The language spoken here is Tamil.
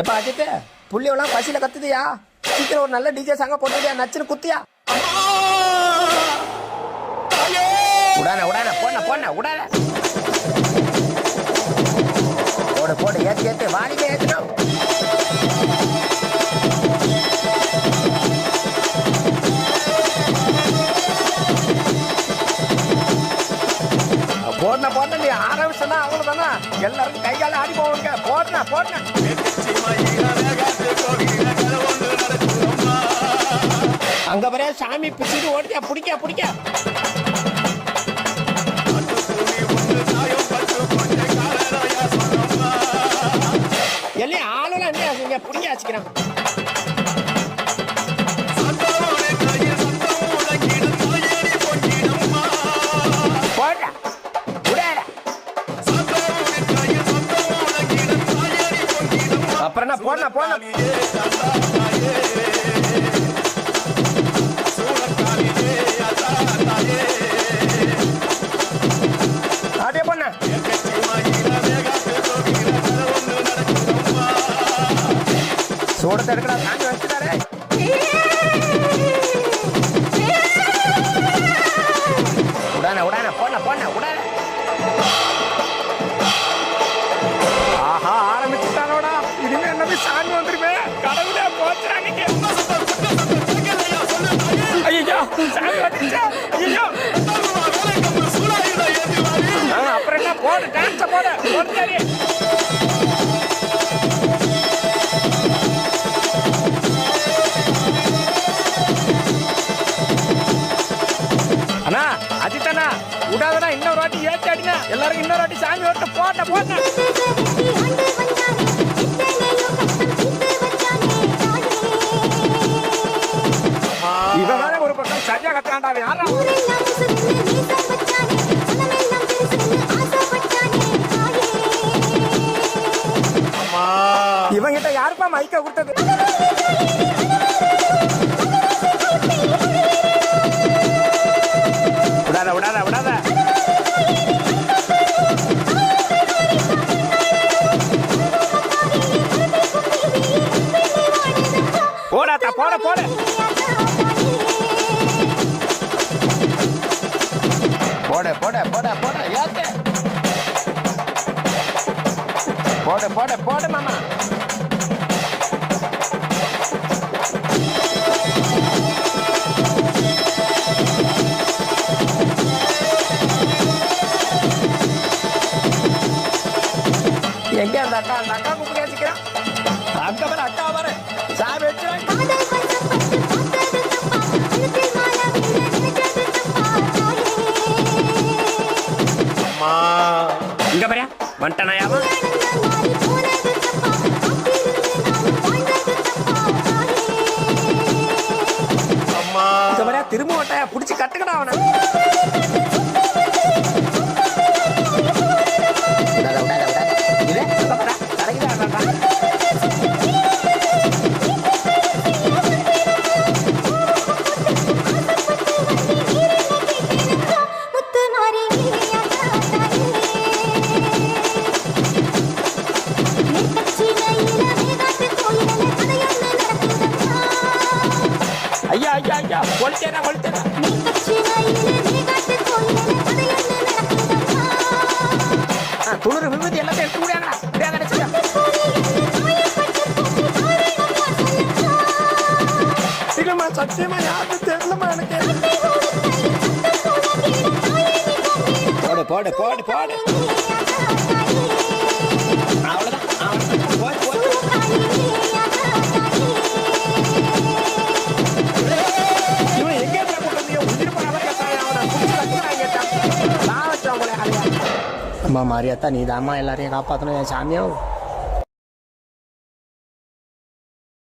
எப்பா அஜித்து? புள்ளியெல்லாம் பசியில கத்துதியா? சீக்கிரம் ஒரு நல்ல டிஜே சாங்க போட்டுதியா நச்சுன்னு குத்தியா? உடான உடான போன போன உடான போடு போடு ஏத்து ஏத்து வாலிபே ஏத்தணும். போடன போடன நீ ஆரம்பிச்சனா எல்லாரும் கையால ஆடி போவாங்க. போட்டேன் போட்டேன் அங்க வரைய சாமி பிடிச்சிட்டு ஓடியா பிடிக்க பிடிக்க? எல்லாம் ஆளுலாம் என்ன இங்க பிடிக்க வச்சுக்கிறான் அப்புறம் என்ன போடனா போடனா அதே பண்ண சூடத்தை எடுக்கலாம் சாமி வச்சுட்டாரே உடான உடான போன போன உடான அண்ணா அஜித் அண்ணா விடாதடா இன்னொரு வாட்டி ஏற்றி அடினா எல்லாரும் இன்னொரு வாட்டி சாமி ஓட்ட போட்ட போட்ட மைக்க கொடுத்தது. விடாத விடாத விடாத. போடாத்தா போட போட. போட போட போட போட ஏத்து. போட போட போட மாமா. அந்த அக்கா அந்த அக்கா கூப்பிட்டு கேசிக்கிறான் அக்கா வர அக்கா வர. சாமி வச்சுறாங்க இங்க பாரு வந்துட்டானாயாவா ஐயா ஐயா ஐயா கொளுத்தேனா கொளுத்தேனா துளிர் விபத்து எல்லாத்தையும் எடுத்து முடியாங்கடா முடியாத இல்லம்மா சத்தியமா யாருக்கும் தெரியலம்மா எனக்கு. போடு போடு போடு போடு. அம்மா மாரியாத்தா நீ தாம்மா எல்லாரையும் காப்பாற்றணும் என் சாமியாவும்